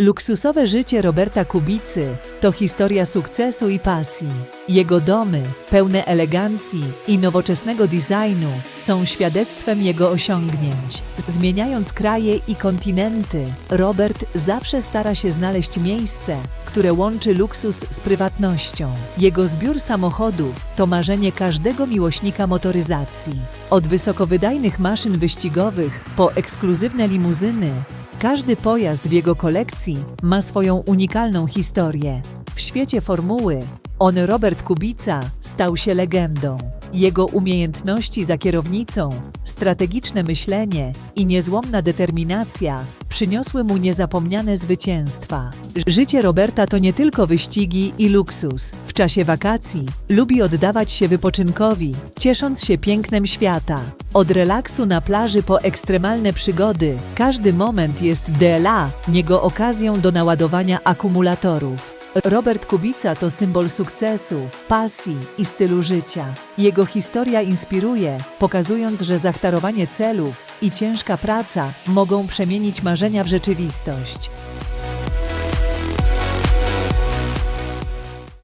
Luksusowe życie Roberta Kubicy to historia sukcesu i pasji. Jego domy, pełne elegancji i nowoczesnego designu, są świadectwem jego osiągnięć. Zmieniając kraje i kontynenty, Robert zawsze stara się znaleźć miejsce, które łączy luksus z prywatnością. Jego zbiór samochodów to marzenie każdego miłośnika motoryzacji. Od wysokowydajnych maszyn wyścigowych po ekskluzywne limuzyny, każdy pojazd w jego kolekcji ma swoją unikalną historię. W świecie formuły on Robert Kubica stał się legendą. Jego umiejętności za kierownicą, strategiczne myślenie i niezłomna determinacja przyniosły mu niezapomniane zwycięstwa. Życie Roberta to nie tylko wyścigi i luksus. W czasie wakacji lubi oddawać się wypoczynkowi, ciesząc się pięknem świata. Od relaksu na plaży po ekstremalne przygody, każdy moment jest dla niego okazją do naładowania akumulatorów. Robert Kubica to symbol sukcesu, pasji i stylu życia. Jego historia inspiruje, pokazując, że zachtarowanie celów i ciężka praca mogą przemienić marzenia w rzeczywistość.